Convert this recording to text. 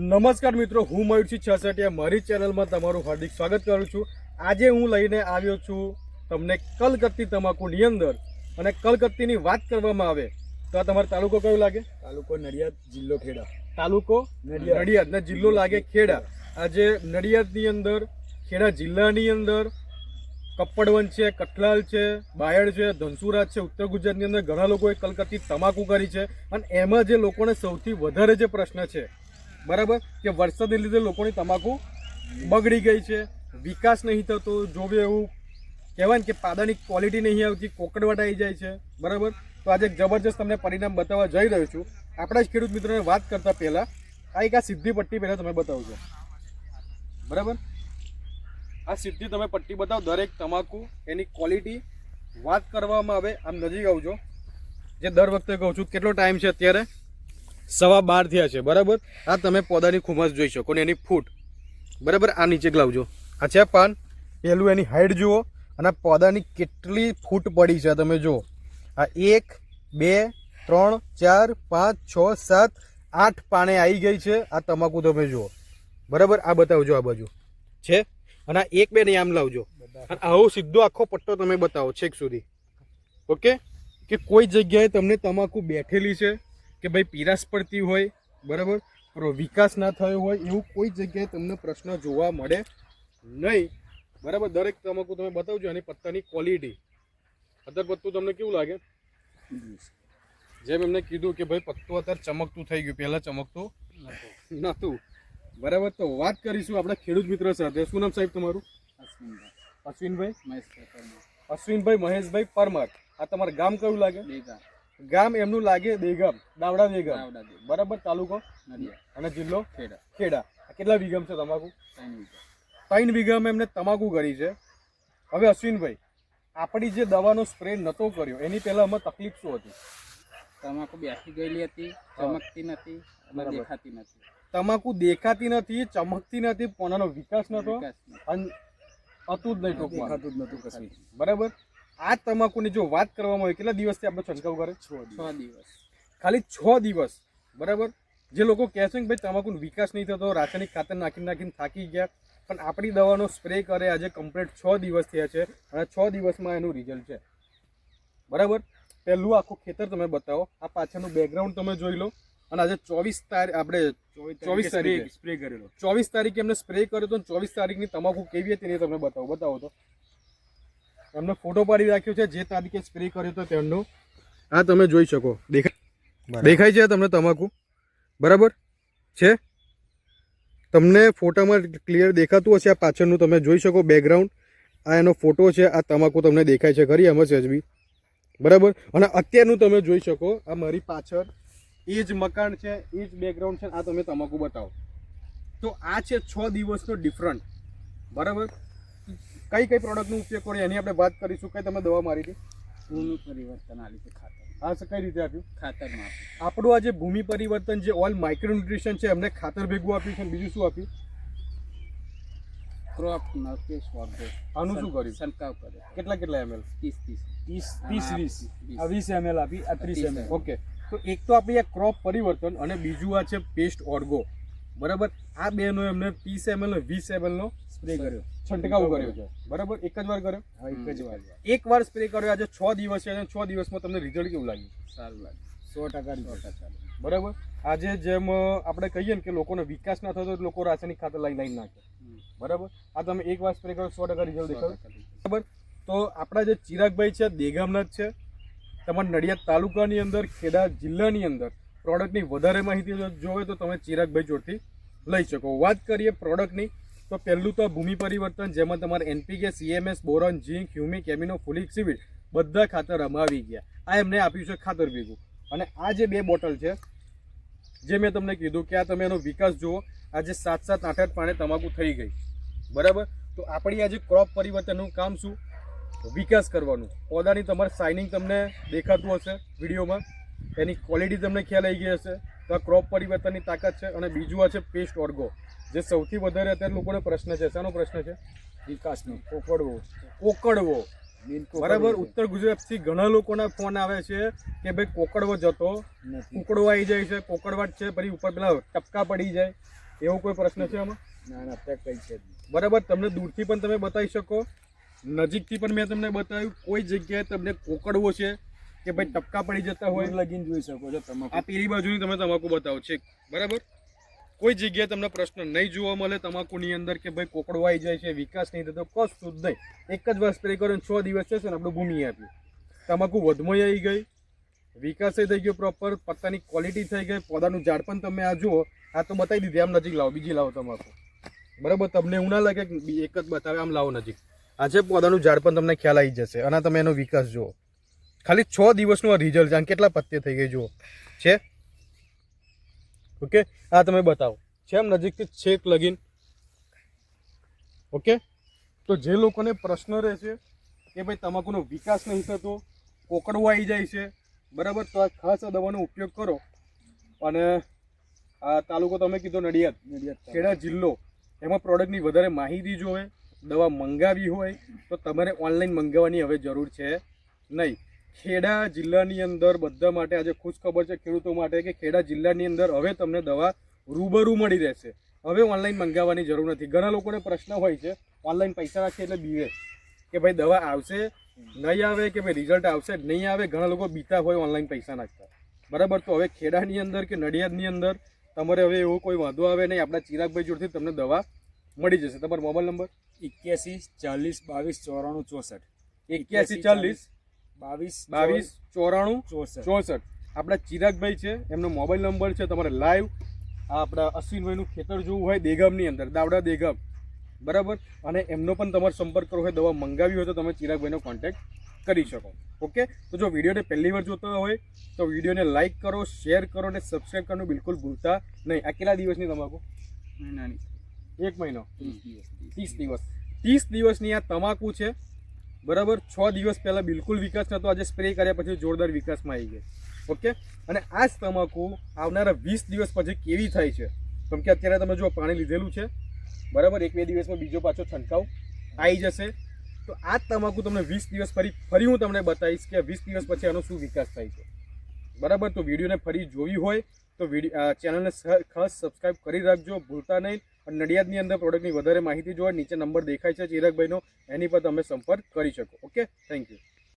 નમસ્કાર મિત્રો હું મયુરસિંહ છસટિયા મારી ચેનલમાં તમારું હાર્દિક સ્વાગત કરું છું. આજે હું લઈને આવ્યો છું તમને કલકત્તી તમાકુની અંદર. અને કલકત્તીની વાત કરવામાં આવે તો આ તમારો તાલુકો કયો લાગે? તાલુકો નડિયાદ જિલ્લો ખેડા. તાલુકો નડિયાદ. ને જિલ્લો લાગે ખેડા. આજે નડિયાદની અંદર ખેડા જિલ્લાની અંદર કપ્પડવન છે કઠલાલ છે બાયડ છે ધનસુરા છે ઉત્તર ગુજરાતની અંદર ઘણા લોકોએ કલકત્તી તમાકુ કરી છે. અને એમાં જે લોકોને સૌથી વધારે જે પ્રશ્ન છે બરાબર? કે વરસાદને લીધે લોકોની તમાકુ બગડી ગઈ છે, વિકાસ નહીં થતો, જોવે એવું કહેવાય કે પાદાની ક્વોલિટી નહીં આવતી, કોકડવટ આવી જાય છે, બરાબર? તો આજે જબરજસ્ત તમને પરિણામ બતાવવા જઈ રહ્યો છું. આપણા જ ખેડૂત મિત્રોને વાત કરતા પહેલાં આ એક આ સીધી પટ્ટી પહેલાં તમે બતાવજો. બરાબર? આ સીધી તમે પટ્ટી બતાવો, દરેક તમાકુ એની ક્વોલિટી વાત કરવામાં આવે, આમ નજીક આવજો. જે દર વખતે કહું છું, કેટલો ટાઈમ છે અત્યારે? સવા બાર થયા છે બરાબર? આ તમે પોદાની ખુમાસ જોઈ શકો ને એની ફૂટ. બરાબર? આ નીચે લાવજો આ છે પાન. પહેલું એની હાઈટ જુઓ. અને પોદાની કેટલી ફૂટ પડી છે તમે જુઓ. આ એક બે ત્રણ ચાર પાંચ છ સાત આઠ પાને આવી ગઈ છે આ તમાકુ તમે જુઓ. બરાબર? આ બતાવજો આ બાજુ. છે? અને આ એક બે નહીં આમ લાવજો. અને આવો સીધો આખો પટ્ટો તમે બતાવો છેક સુધી. ઓકે? કે કોઈ જગ્યાએ તમને તમાકુ બેઠેલી છે કે ભાઈ પીરાસ પડતી હોય બરાબર? વિકાસ ના થયો હોય એવું કોઈ જગ્યાએ તમને પ્રશ્ન જોવા મળે નહીં. બરાબર? દરેક તમાકુ તમે બતાવજો એની પત્તાની ક્વોલિટી અત્યારે પત્તું તમને કેવું લાગે? જેમ એમને કીધું કે ભાઈ પત્તું અત્યારે ચમકતું થઈ ગયું પહેલાં ચમકતું નહોતું. બરાબર? તો વાત કરીશું આપણા ખેડૂત મિત્ર સાથે. શું નામ સાહેબ તમારું? અશ્વિનભાઈ. અશ્વિનભાઈ. મહેશભાઈ પરમાર. આ તમારું ગામ કયું લાગે? ગામ એમનું લાગે દેગમ દાવડા દેગમ બરાબર તાલુકો? અને જિલ્લો? ખેડા. ખેડા. કેટલા વિગમ છે તમાકુ? ત્રણ વિગમ એમને તમાકુ કરી છે. હવે અશ્વિનભાઈ આપણી જે દવાનો સ્પ્રે નહોતો કર્યો એની પહેલા અમે તકલીફ શું હતી? તમાકુ બેસી ગયેલી હતી ચમકતી નથી અને દેખાતી નથી. તમાકુ દેખાતી નથી ચમકતી નથી પોનાનો વિકાસ નહોતો અને હતું જ નહીં ટૂંકમાં. હતું જ નહોતું કશું. બરાબર? આ તમાકુની જો વાત કરવામાં આવે કેટલા દિવસથી આપણે છંટકાવ કરે? છ દિવસ. ખાલી છ દિવસ બરાબર? જે લોકો કહે છે કે ભાઈ તમાકુનો વિકાસ નહીં થતો રાસાયણિક ખાતર નાખી નાખીને થાકી ગયા પણ આપણી દવાનો સ્પ્રે કરે આજે કમ્પ્લીટ છ દિવસ થયા છે અને છ દિવસમાં એનું રિઝલ્ટ છે. બરાબર? પહેલું આખું ખેતર તમે બતાવો આ પાછળનું બેકગ્રાઉન્ડ તમે જોઈ લો અને આજે ચોવીસ તારીખ આપણે ચોવીસ તારીખ સ્પ્રે કરેલો. ચોવીસ તારીખે એમને સ્પ્રે કર્યો તો ચોવીસ તારીખની તમાકુ કેવી હતી એ તમે બતાવો બતાવો તો. એમને ફોટો પાડી રાખ્યો છે જે તારીખે સ્પ્રે કર્યો હતો તેમનો. આ તમે જોઈ શકો. દેખાય દેખાય છે તમને તમાકુ? બરાબર? છે? તમને ફોટામાં ક્લિયર દેખાતું હશે આ પાછળનું તમે જોઈ શકો બેકગ્રાઉન્ડ આ એનો ફોટો છે આ તમાકુ તમને દેખાય છે ખરી એમ સજબી બરાબર? અને અત્યારનું તમે જોઈ શકો આ મારી પાછળ એ જ મકાન છે એ જ બેકગ્રાઉન્ડ છે આ તમે તમાકુ બતાવો. તો આ છે છ દિવસનો ડિફરન્ટ બરાબર? કઈ કઈ પ્રોડક્ટનો ઉપયોગ કર્યો એની આપણે વાત કરીશું. કઈ તમે દવા મારી હતી? ભૂમિ પરિવર્તન આલી છે ખાતર. આ છે કઈ રીતે આપ્યું? ખાતરમાં આપણું આ જે ભૂમિ પરિવર્તન જે ઓલ માઇક્રોન્યુટ્રિશન છે એમને ખાતર ભેગું આપ્યું છે અને બીજું શું આપ્યું? ક્રોપ નકેશ વર્ગો આનું શું કર્યું? છંટકાવ કરે કેટલા કેટલા એમએલ ત્રીસ ત્રીસ. ત્રીસ અને ત્રીસ આ વીસ વીસ. આ વીસ એમએલ આપી આ ત્રીસ 30 એમએલ ઓકે તો એક તો આપણી આ ક્રોપ પરિવર્તન અને બીજું આ છે પેસ્ટ ઓર્ગો બરાબર? આ બેનો એમને ત્રીસ એમએલ વીસ એમએલ નો સ્પ્રે કર્યો. છંટકાવ કર્યો. છે બરાબર? એક જ વાર કર્યો? હા એક જ વાર. એક વાર સ્પ્રે કર્યો. આજે છ દિવસ છે અને છ દિવસમાં તમને રિઝલ્ટ કેવું લાગ્યું? સારું લાગે સો ટકા result. બરાબર? આજે જેમ આપણે કહીએ ને કે લોકોનો વિકાસ ના થતો તો લોકો રાસાયણિક ખાતર લઈ લાઈન નાખે. બરાબર? આ તમે એક વાર સ્પ્રે કરો સો ટકા રિઝલ્ટ result. બરાબર? તો આપણા જે ચિરાગભાઈ છે દેગામના જ છે. તમારા નડિયાદ તાલુકાની અંદર ખેડા જિલ્લાની અંદર પ્રોડક્ટની વધારે માહિતી જોવે તો તમે ચિરાગભાઈ જોડથી લઈ શકો. વાત કરીએ પ્રોડક્ટની તો પહેલું તો ભૂમિ પરિવર્તન, જેમાં તમારે NPK, CMS, boron, zinc, humic, amino, fulvic seaweed બધા ખાતર અમાવી ગયા. આ એમને આપ્યું છે ખાતર ભેગું. અને આ જે બે બોટલ છે, જે મેં તમને કીધું કે આ તમે એનો વિકાસ જુઓ, આજે સાત સાત આઠ આઠ પાણે તમાકુ થઈ ગઈ. બરાબર? તો આપણી આજે ક્રોપ પરિવર્તનનું કામ શું? વિકાસ કરવાનું. પોદાની તમારે શાઇનિંગ તમને દેખાતું હશે વિડીયોમાં. એની ક્વોલિટી તમને ખ્યાલ આવી ગઈ હશે. તો આ ક્રોપ પરિવર્તનની તાકાત છે અને બીજું આ છે પેસ્ટ ઓર્ગો જે સૌથી વધારે અત્યારે લોકોને પ્રશ્ન છે શાનો પ્રશ્ન છે? વિકાસનો. કોકડવો કોકડવો બરાબર? ઉત્તર ગુજરાતથી ઘણા લોકોના ફોન આવે છે કે ભાઈ કોકડવો જતો. કુકડો આવી જાય છે કોકડવાટ છે પછી ઉપર પેલા ટપકા પડી જાય. એવો કોઈ પ્રશ્ન છે આમાં? ના ના અત્યારે કઈ છે બરાબર? તમને દૂરથી પણ તમે બતાવી શકો. નજીકથી પણ મેં તમને બતાવ્યું. કોઈ જગ્યાએ તમને કોકડવો છે કે ભાઈ ટપકા પડી જતા હોય? લગીને જોઈ શકો છો તમાકુ. આ પેલી બાજુની તમે તમાકુ બતાવો. છે બરાબર? કોઈ જગ્યાએ તમને પ્રશ્ન નહીં જોવા મળે, તમાકુની અંદર કે ભાઈ કોકડો આવી જાય છે, વિકાસ નહીં થતો, કશું જ નહીં. એક જ વાર સ્પ્રે કરો છ દિવસ છે ને આપણે ભૂમિ આપ્યું તમાકુ વધમાં આવી ગઈ, વિકાસે થઈ ગયો પ્રોપર પત્તાની ક્વોલિટી થઈ ગઈ, પોદાનું ઝાડ પણ તમે આ જુઓ, આ તો બતાવી દીધી, આમ નજીક લાવો, બીજી લાવો તમાકુ. બરાબર, તમને એવું ના લાગે એક જ બતાવે, આમ લાવો નજીક. આ છે પોદાનું ઝાડ પણ તમને ખ્યાલ આવી જશે, અને તમે એનો વિકાસ જુઓ. ખાલી છ દિવસનું આ રિઝલ્ટ છે કેટલા પત્તે થઈ ગઈ જુઓ. છે? ઓકે? આ તમે બતાવો. છે એમ નજીકથી છેક લગીન. ઓકે? તો જે લોકોને પ્રશ્ન રહેશે કે ભાઈ તમાકુનો વિકાસ નહીં થતો કોકડવો આવી જાય છે બરાબર? તો આ ખાસ આ દવાનો ઉપયોગ કરો. અને આ તાલુકો તમે કીધો નડિયાદ. નડિયાદ. ખેડા જિલ્લો. એમાં પ્રોડક્ટની વધારે માહિતી જોવે દવા મંગાવી હોય તો તમારે ઓનલાઈન મંગાવવાની હવે જરૂર છે નહીં. ખેડા જિલ્લાની અંદર બધા માટે આજે ખુશ ખબર છે ખેડૂતો માટે કે ખેડા જિલ્લાની અંદર હવે તમને દવા રૂબરૂ મળી રહેશે. હવે ઓનલાઈન મંગાવવાની જરૂર નથી. ઘણા લોકોને પ્રશ્ન હોય છે ઓનલાઈન પૈસા રાખીએ એટલે બીવે. કે ભાઈ દવા આવશે નહીં આવે કે ભાઈ રિઝલ્ટ આવશે નહીં આવે ઘણા લોકો બીતા હોય ઓનલાઈન પૈસા નાખતા. બરાબર? તો હવે ખેડાની અંદર કે નડિયાદની અંદર તમારે હવે એવો કોઈ વાંધો આવે નહીં. આપણા ચિરાગભાઈ જોડથી તમને દવા મળી જશે. તમારો મોબાઈલ નંબર? એક્યાસી ચાલીસ બાવીસ ચોરાણું ચોસઠ. એક્યાસી ચાલીસ બાવીસ બાવીસ ચોરાણું ચોસઠ. ચોસઠ. આપણા ચિરાગભાઈ છે એમનો મોબાઈલ નંબર છે તમારે લાઈવ. આ આપણા અશ્વિનભાઈનું ખેતર જોવું હોય દેગામની અંદર દાવડા દેગામ. બરાબર? અને એમનો પણ તમારે સંપર્ક કરવો હોય દવા મંગાવી હોય તો તમે ચિરાગભાઈનો કોન્ટેક્ટ કરી શકો. ઓકે તો જો વિડીયોને પહેલી વાર જોતા હોય તો વિડીયોને લાઈક કરો શેર કરો અને સબસ્ક્રાઈબ કરવાનું બિલકુલ ભૂલતા નહીં. આ કેટલા દિવસની તમાકુ? મહિનાની. એક મહિનો. દિવસ. ત્રીસ દિવસ. ત્રીસ દિવસની આ તમાકુ છે બરાબર? છ દિવસ પહેલાં બિલકુલ વિકાસ નહોતો આજે સ્પ્રે કર્યા પછી જોરદાર વિકાસમાં આવી ગઈ ઓકે? અને આ જ તમાકુ આવનારા વીસ દિવસ પછી કેવી થાય છે? કેમ કે અત્યારે તમે જો પાણી લીધેલું છે, બરાબર? એક બે દિવસમાં બીજો પાછો છંટકાવ આવી જશે. તો આ જ તમાકુ તમને વીસ દિવસ ફરી ફરી હું તમને બતાવીશ કે વીસ દિવસ પછી આનો શું વિકાસ થાય છે. બરાબર? તો વિડીયોને ફરી જોવી હોય તો વીડિયો ચેનલને ખાસ સબસ્ક્રાઈબ કરી રાખજો. ભૂલતા નહીં. અને નડિયાદની અંદર પ્રોડક્ટની વધારે માહિતી જોવા નીચે નંબર દેખાય છે ચિરાગભાઈનો, એની પર તમે સંપર્ક કરી શકો. Okay thank you